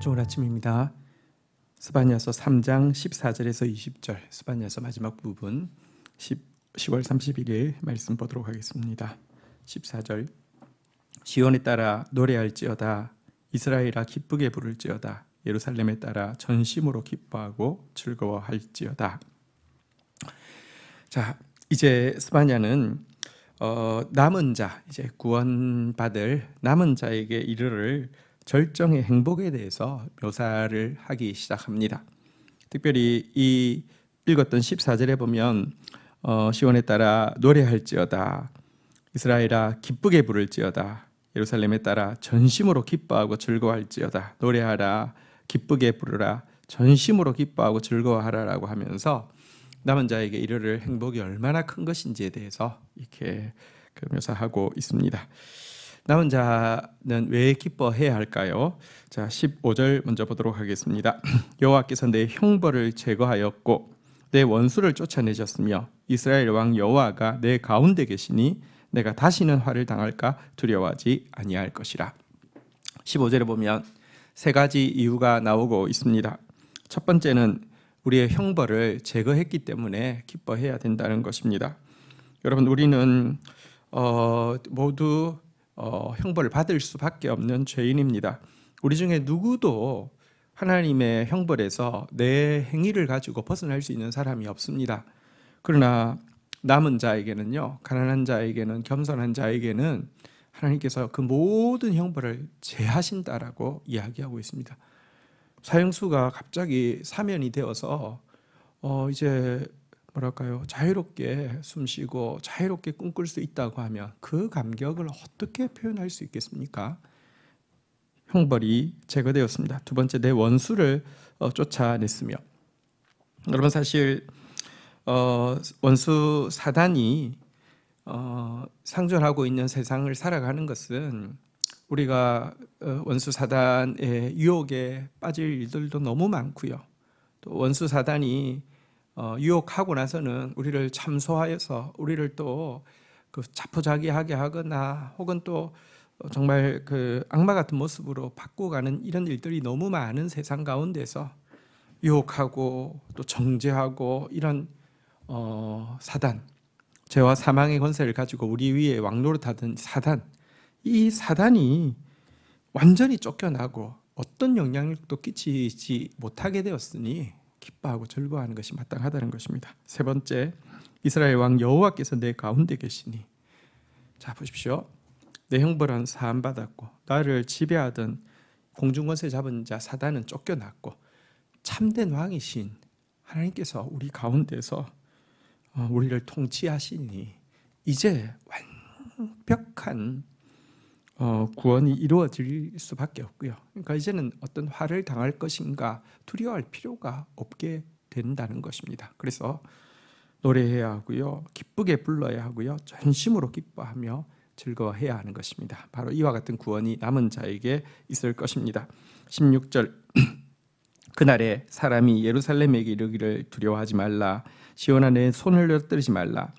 좋은 아침입니다. 스바냐서 3장 14절에서 20절, 스바냐서 마지막 부분 10, 10월 31일 말씀 보도록 하겠습니다. 14절 시온에 따라 노래할지어다 이스라엘아 기쁘게 부를지어다 예루살렘에 따라 전심으로 기뻐하고 즐거워할지어다. 자, 이제 스바냐는 어, 남은 자 이제 구원받을 남은 자에게 이르를 절정의 행복에 대해서 묘사를 하기 시작합니다. 특별히 이 읽었던 14절에 보면 어, 시온에 따라 노래할지어다 이스라엘아 기쁘게 부를지어다 예루살렘에 따라 전심으로 기뻐하고 즐거워할지어다 노래하라 기쁘게 부르라 전심으로 기뻐하고 즐거워하라라고 하면서 남은 자에게 이르를 행복이 얼마나 큰 것인지에 대해서 이렇게 그 묘사하고 있습니다. 남은 자는 왜 기뻐해야 할까요? 자, 15절 먼저 보도록 하겠습니다. 여호와께서 내 형벌을 제거하였고 내 원수를 쫓아내셨으며 이스라엘 왕 여호와가 내 가운데 계시니 내가 다시는 화를 당할까 두려워하지 아니할 것이라. 15절에 보면 세 가지 이유가 나오고 있습니다. 첫 번째는 우리의 형벌을 제거했기 때문에 기뻐해야 된다는 것입니다. 여러분 우리는 어, 모두 어, 형벌을 받을 수밖에 없는 죄인입니다. 우리 중에 누구도 하나님의 형벌에서 내 행위를 가지고 벗어날 수 있는 사람이 없습니다. 그러나 남은 자에게는요, 가난한 자에게는 겸손한 자에게는 하나님께서 그 모든 형벌을 제하신다라고 이야기하고 있습니다. 사형수가 갑자기 사면이 되어서 어 이제 뭐랄까요 자유롭게 숨쉬고 자유롭게 꿈꿀 수 있다고 하면 그 감격을 어떻게 표현할 수 있겠습니까? 형벌이 제거되었습니다. 두 번째 내 원수를 어, 쫓아냈으며 여러분 사실 어, 원수 사단이 어, 상존하고 있는 세상을 살아가는 것은 우리가 어, 원수 사단의 유혹에 빠질 일들도 너무 많고요. 또 원수 사단이 어, 유혹하고 나서는 우리를 참소하여서 우리를 또 그 자포자기하게 하거나 혹은 또 정말 그 악마 같은 모습으로 바꾸가는 이런 일들이 너무 많은 세상 가운데서 유혹하고 또 정죄하고 이런 어, 사단 죄와 사망의 권세를 가지고 우리 위에 왕노릇하던 사단 이 사단이 완전히 쫓겨나고 어떤 영향력도 끼치지 못하게 되었으니 기뻐하고 즐거워하는 것이 마땅하다는 것입니다. 세 번째, 이스라엘 왕 여호와께서 내 가운데 계시니 자 보십시오. 내 형벌은 사함 받았고 나를 지배하던 공중권세 잡은 자 사단은 쫓겨났고 참된 왕이신 하나님께서 우리 가운데서 어, 우리를 통치하시니 이제 완벽한 어, 구원이 이루어질 수밖에 없고요. 그러니까 이제는 어떤 화를 당할 것인가 두려워할 필요가 없게 된다는 것입니다. 그래서 노래해야 하고요, 기쁘게 불러야 하고요, 전심으로 기뻐하며 즐거워해야 하는 것입니다. 바로 이와 같은 구원이 남은 자에게 있을 것입니다. 16절 그날에 사람이 예루살렘에게 이르기를 두려워하지 말라 시온아 내 손을 떨어뜨리지 말라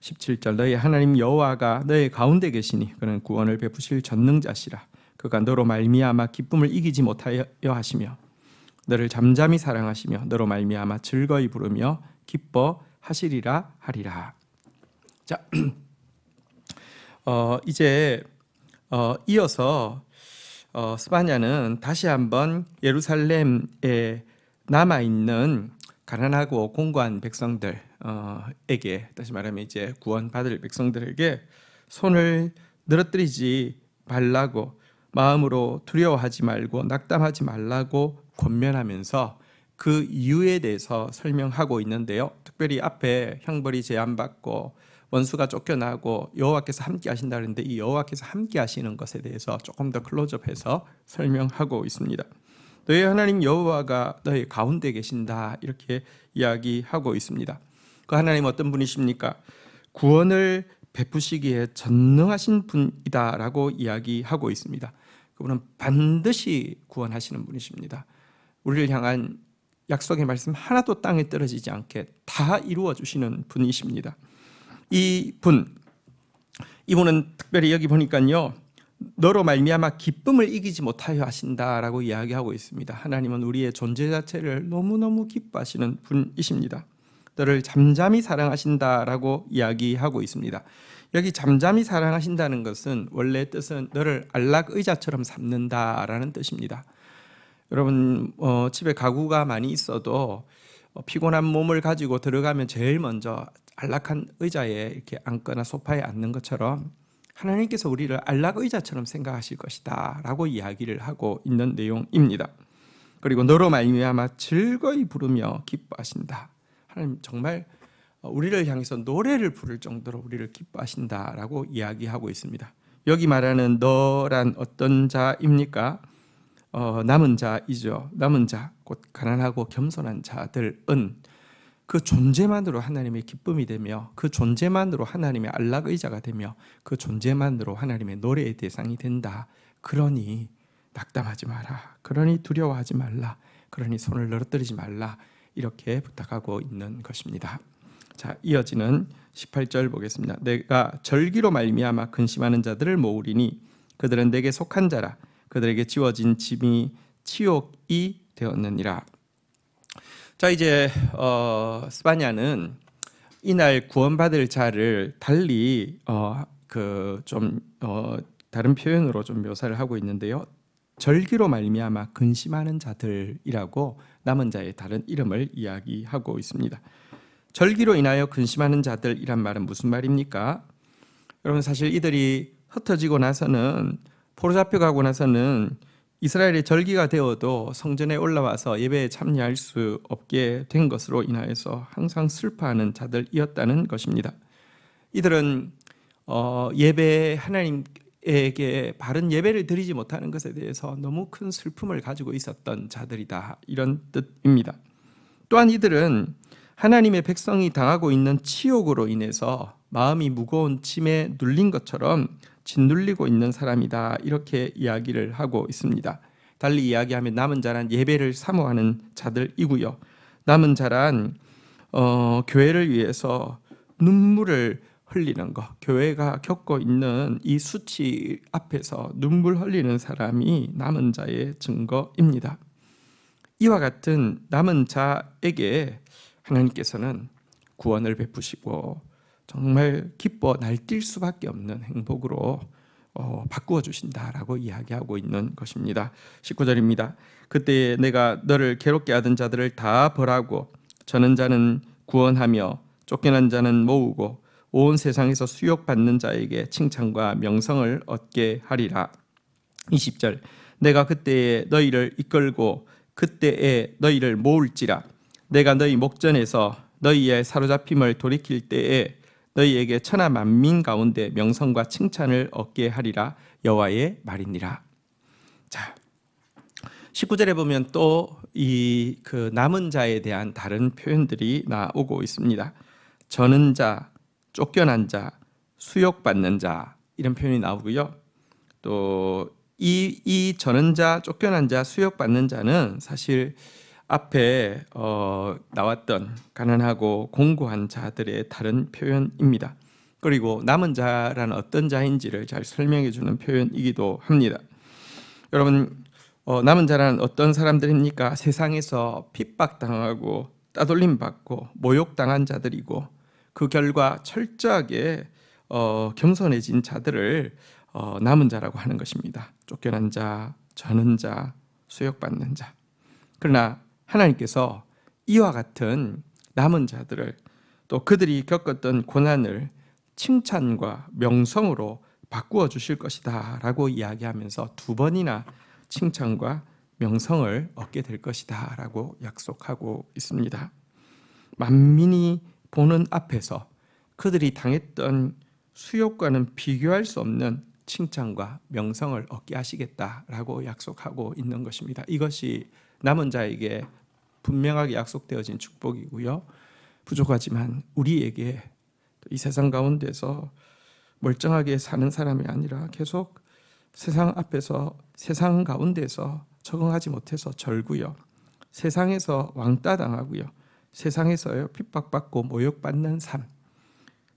17절 너희 하나님 여호와가 너희 가운데 계시니 그는 구원을 베푸실 전능자시라. 그가 너로 말미암아 기쁨을 이기지 못하여 하시며 너를 잠잠히 사랑하시며 너로 말미암아 즐거이 부르며 기뻐하시리라 하리라. 자 어, 이제 어, 이어서 어, 스바냐는 다시 한번 예루살렘에 남아 있는 가난하고 공고한 백성들 어, 에게 다시 말하면 이제 구원받을 백성들에게 손을 늘어뜨리지 말라고 마음으로 두려워하지 말고 낙담하지 말라고 권면하면서 그 이유에 대해서 설명하고 있는데요. 특별히 앞에 형벌이 제한받고 원수가 쫓겨나고 여호와께서 함께 하신다 그랬는데 이 여호와께서 함께 하시는 것에 대해서 조금 더 클로즈업해서 설명하고 있습니다. 너희 하나님 여호와가 너희 가운데 계신다 이렇게 이야기하고 있습니다. 그 하나님 어떤 분이십니까? 구원을 베푸시기에 전능하신 분이다라고 이야기하고 있습니다. 그분은 반드시 구원하시는 분이십니다. 우리를 향한 약속의 말씀 하나도 땅에 떨어지지 않게 다 이루어 주시는 분이십니다. 이 분, 이분은 특별히 여기 보니까요, 너로 말미암아 기쁨을 이기지 못하여 하신다라고 이야기하고 있습니다. 하나님은 우리의 존재 자체를 너무너무 기뻐하시는 분이십니다. 너를 잠잠히 사랑하신다라고 이야기하고 있습니다. 여기 잠잠히 사랑하신다는 것은 원래 뜻은 너를 안락 의자처럼 삼는다라는 뜻입니다. 여러분 어, 집에 가구가 많이 있어도 어, 피곤한 몸을 가지고 들어가면 제일 먼저 안락한 의자에 이렇게 앉거나 소파에 앉는 것처럼 하나님께서 우리를 안락 의자처럼 생각하실 것이다라고 이야기를 하고 있는 내용입니다. 그리고 너로 말미암아 즐거이 부르며 기뻐하신다. 하나님 정말 우리를 향해서 노래를 부를 정도로 우리를 기뻐하신다라고 이야기하고 있습니다. 여기 말하는 너란 어떤 자입니까? 어, 남은 자이죠. 남은 자, 곧 가난하고 겸손한 자들은 그 존재만으로 하나님의 기쁨이 되며 그 존재만으로 하나님의 안락 의자가 되며 그 존재만으로 하나님의 노래의 대상이 된다. 그러니 낙담하지 마라. 그러니 두려워하지 말라. 그러니 손을 늘어뜨리지 말라. 이렇게 부탁하고 있는 것입니다. 자, 이어지는 18절 보겠습니다. 내가 절기로 말미암아 근심하는 자들을 모으리니 그들은 내게 속한 자라. 그들에게 지워진 짐이 치욕이 되었느니라. 자 이제 어, 스파냐는 이날 구원받을 자를 달리 어, 그좀 어, 다른 표현으로 좀 묘사를 하고 있는데요. 절기로 말미암아 근심하는 자들이라고 남은 자의 다른 이름을 이야기하고 있습니다. 절기로 인하여 근심하는 자들이란 말은 무슨 말입니까? 여러분 사실 이들이 흩어지고 나서는 포로 잡혀가고 나서는 이스라엘의 절기가 되어도 성전에 올라와서 예배에 참여할 수 없게 된 것으로 인하여서 항상 슬퍼하는 자들이었다는 것입니다. 이들은 어, 예배 하나님 에게 바른 예배를 드리지 못하는 것에 대해서 너무 큰 슬픔을 가지고 있었던 자들이다 이런 뜻입니다. 또한 이들은 하나님의 백성이 당하고 있는 치욕으로 인해서 마음이 무거운 짐에 눌린 것처럼 짓눌리고 있는 사람이다 이렇게 이야기를 하고 있습니다. 달리 이야기하면 남은 자란 예배를 사모하는 자들이고요. 남은 자란 어, 교회를 위해서 눈물을 흘리는 것, 교회가 겪고 있는 이 수치 앞에서 눈물 흘리는 사람이 남은 자의 증거입니다. 이와 같은 남은 자에게 하나님께서는 구원을 베푸시고 정말 기뻐 날뛸 수밖에 없는 행복으로 어, 바꾸어 주신다라고 이야기하고 있는 것입니다. 19절입니다. 그때 내가 너를 괴롭게 하던 자들을 다 벌하고 저는 자는 구원하며 쫓겨난 자는 모으고 온 세상에서 수욕받는 자에게 칭찬과 명성을 얻게 하리라. 20절 내가 그때에 너희를 이끌고 그때에 너희를 모을지라 내가 너희 목전에서 너희의 사로잡힘을 돌이킬 때에 너희에게 천하 만민 가운데 명성과 칭찬을 얻게 하리라 여호와의 말이니라. 자, 19절에 보면 또 이 그 남은 자에 대한 다른 표현들이 나오고 있습니다. 저는 자, 쫓겨난 자, 수욕받는 자 이런 표현이 나오고요. 또 이이 저는 자, 쫓겨난 자, 수욕받는 자는 사실 앞에 어, 나왔던 가난하고 공고한 자들의 다른 표현입니다. 그리고 남은 자라는 어떤 자인지를 잘 설명해 주는 표현이기도 합니다. 여러분 어, 남은 자라는 어떤 사람들입니까? 세상에서 핍박당하고 따돌림 받고 모욕당한 자들이고 그 결과 철저하게 어, 겸손해진 자들을 어, 남은 자라고 하는 것입니다. 쫓겨난 자, 저는 자, 수욕받는 자. 그러나 하나님께서 이와 같은 남은 자들을 또 그들이 겪었던 고난을 칭찬과 명성으로 바꾸어 주실 것이다 라고 이야기하면서 두 번이나 칭찬과 명성을 얻게 될 것이다 라고 약속하고 있습니다. 만민이 보는 앞에서 그들이 당했던 수욕과는 비교할 수 없는 칭찬과 명성을 얻게 하시겠다라고 약속하고 있는 것입니다. 이것이 남은 자에게 분명하게 약속되어진 축복이고요. 부족하지만 우리에게 이 세상 가운데서 멀쩡하게 사는 사람이 아니라 계속 세상 앞에서 세상 가운데서 적응하지 못해서 절고요. 세상에서 왕따 당하고요. 세상에서 핍박받고 모욕받는 삶.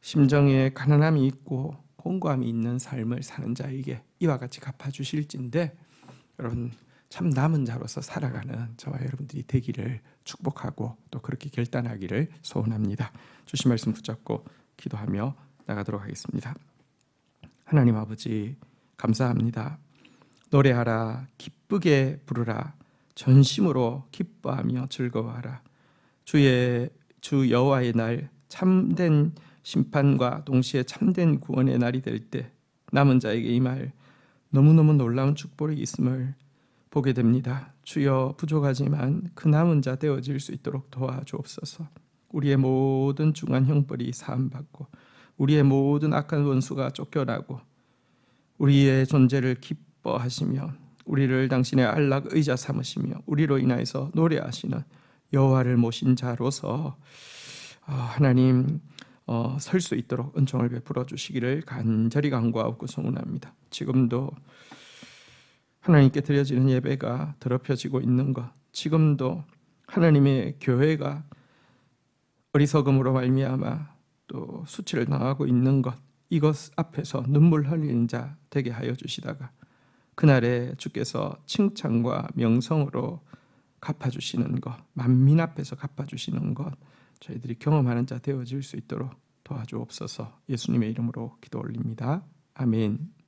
심정에 가난함이 있고 공고함이 있는 삶을 사는 자에게 이와 같이 갚아주실진데 여러분 참 남은 자로서 살아가는 저와 여러분들이 되기를 축복하고 또 그렇게 결단하기를 소원합니다. 주신 말씀 붙잡고 기도하며 나가도록 하겠습니다. 하나님 아버지 감사합니다. 노래하라 기쁘게 부르라 전심으로 기뻐하며 즐거워하라 주의 주 여호와의 날 참된 심판과 동시에 참된 구원의 날이 될 때 남은 자에게 이 말 너무너무 놀라운 축복이 있음을 보게 됩니다. 주여 부족하지만 그 남은 자 되어질 수 있도록 도와주옵소서. 우리의 모든 중한 형벌이 사함받고 우리의 모든 악한 원수가 쫓겨나고 우리의 존재를 기뻐하시며 우리를 당신의 안락 의자 삼으시며 우리로 인하여서 노래하시는 여호와를 모신 자로서 어, 하나님 어, 설수 있도록 은총을 베풀어 주시기를 간절히 간구하고 소원합니다. 지금도 하나님께 드려지는 예배가 더럽혀지고 있는 것, 지금도 하나님의 교회가 어리석음으로 말미암아 또 수치를 당하고 있는 것, 이것 앞에서 눈물 흘리는 자 되게 하여 주시다가 그날에 주께서 칭찬과 명성으로 갚아주시는 것, 만민 앞에서 갚아주시는 것, 저희들이 경험하는 자 되어질 수 있도록 도와주옵소서. 예수님의 이름으로 기도 올립니다. 아멘.